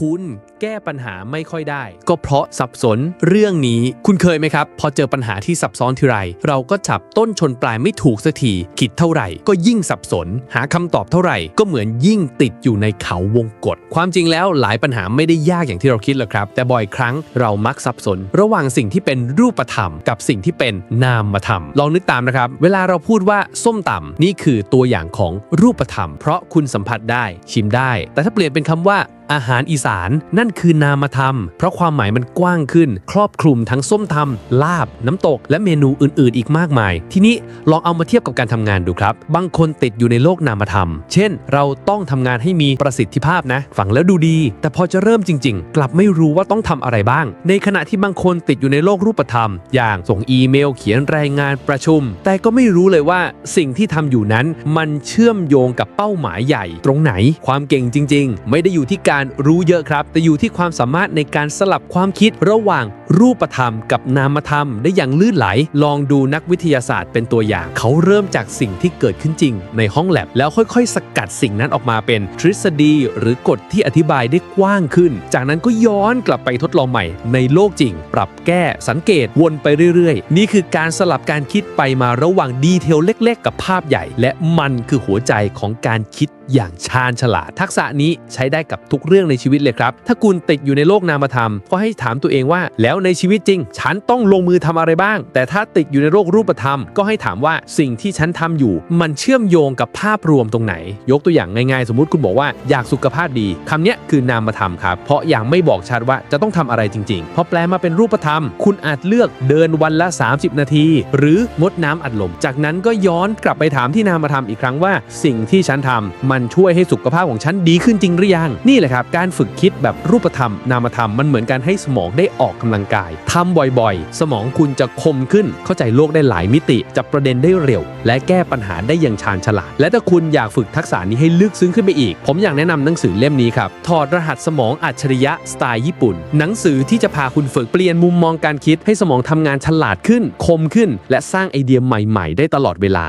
คุณแก้ปัญหาไม่ค่อยได้ ก็เพราะสับสนเรื่องนี้คุณเคยไหมครับ พอเจอปัญหาที่ซับซ้อนทีไร เราก็จับต้นชนปลายไม่ถูกสักทีคิดเท่าไหร่ ก็ยิ่งสับสน หาคำตอบเท่าไหร่ ก็เหมือนยิ่งติดอยู่ในเขาวงกฏความจริงแล้วหลายปัญหาไม่ได้ยากอย่างที่เราคิดหรอกครับ แต่บ่อยครั้งเรามักสับสน ระหว่างสิ่งที่เป็นรูปธรรม กับสิ่งที่เป็นนามธรรม ลองนึกตามนะครับ เวลาเราพูดว่าส้มตำนี่คือตัวอย่างของรูปธรรม เพราะคุณสัมผัสได้ชิมได้ แต่ถ้าเปลี่ยนเป็นคำว่า อาหารอีสาน นั่นคือนามธรรม เพราะความหมายมันกว้างขึ้น ครอบคลุมทั้งส้มตำลาบ น้ำตก และเมนูอื่น ๆ อีกมากมาย ทีนี้ลองเอามาเทียบกับการทำงานดูครับ บางคนติดอยู่ในโลกนามธรรม เช่น เราต้องทำงานให้มีประสิทธิภาพนะฟังแล้วดูดี แต่พอจะเริ่มจริง ๆ กลับไม่รู้ว่าต้องทำอะไรบ้าง ในขณะที่บางคนติดอยู่ในโลกรูปธรรม อย่างส่งอีเมล เขียนรายงานประชุม แต่ก็ไม่รู้เลยว่าสิ่งที่ทำอยู่นั้น มันเชื่อมโยงกับเป้าหมายใหญ่ ตรงไหน ความเก่งจริง ๆ ไม่ได้อยู่ที่การรู้เยอะครับ แต่อยู่ที่ความสามารถในการสลับความคิดระหว่างรูปธรรมกับนามธรรมได้อย่างลื่นไหล ลองดูนักวิทยาศาสตร์เป็นตัวอย่าง เขาเริ่มจากสิ่งที่เกิดขึ้นจริง ในห้องแลบแล้วค่อยๆ สกัดสิ่งนั้นออกมาเป็นทฤษฎี หรือกฎที่อธิบายได้กว้างขึ้น จากนั้นก็ย้อนกลับไปทดลองใหม่ ในโลกจริง ปรับแก้สังเกตวนไปเรื่อยๆ นี่คือการสลับการคิดไปมาระหว่างดีเทลเล็ก ๆ กับภาพใหญ่ และมันคือหัวใจของการคิด อย่างชาญฉลาด ทักษะนี้ใช้ได้กับทุกเรื่องในชีวิตเลยครับ ถ้าคุณติดอยู่ในโลกนามธรรม ก็ให้ถามตัวเองว่า แล้วในชีวิตจริง ฉันต้องลงมือทำอะไรบ้าง แต่ถ้าติดอยู่ในโลกรูปธรรม ก็ให้ถามว่าสิ่งที่ฉันทำอยู่ มันเชื่อมโยงกับภาพรวมตรงไหน ยกตัวอย่างง่ายๆ สมมุติคุณบอกว่าอยากสุขภาพดีคำนี้คือนามธรรมครับ เพราะอย่างไม่บอกชัดว่าจะต้องทำอะไรจริงๆพอแปลมาเป็นรูปธรรม คุณอาจเลือกเดินวันละ 30 นาที หรืองดน้ำอัดลม จากนั้นก็ย้อนกลับไปถามที่นามธรรมอีกครั้งว่า สิ่งที่ฉันทำมันช่วยให้สุขภาพของฉันดีขึ้นจริงหรือยัง นี่แหละครับ การฝึกคิดแบบรูปธรรม นามธรรมมันเหมือนการให้สมองได้ออกกำลังกายทำบ่อยๆ สมองคุณจะคมขึ้น เข้าใจโลกได้หลายมิติ จับประเด็นได้เร็ว และแก้ปัญหาได้อย่างชาญฉลาด และถ้าคุณอยากฝึกทักษะนี้ให้ลึกซึ้งขึ้นไปอีก ผมอยากแนะนำหนังสือเล่มนี้ครับ ถอดรหัสสมองอัจฉริยะสไตล์ญี่ปุ่น หนังสือที่จะพาคุณฝึกเปลี่ยนมุมมองการคิด ให้สมองทำงานฉลาดขึ้น คมขึ้น และสร้างไอเดียใหม่ ๆ ได้ตลอดเวลา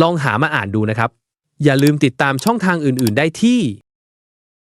ลองหามาอ่านดูนะครับ อย่าลืมติดตามช่องทางอื่น ๆ ได้ที่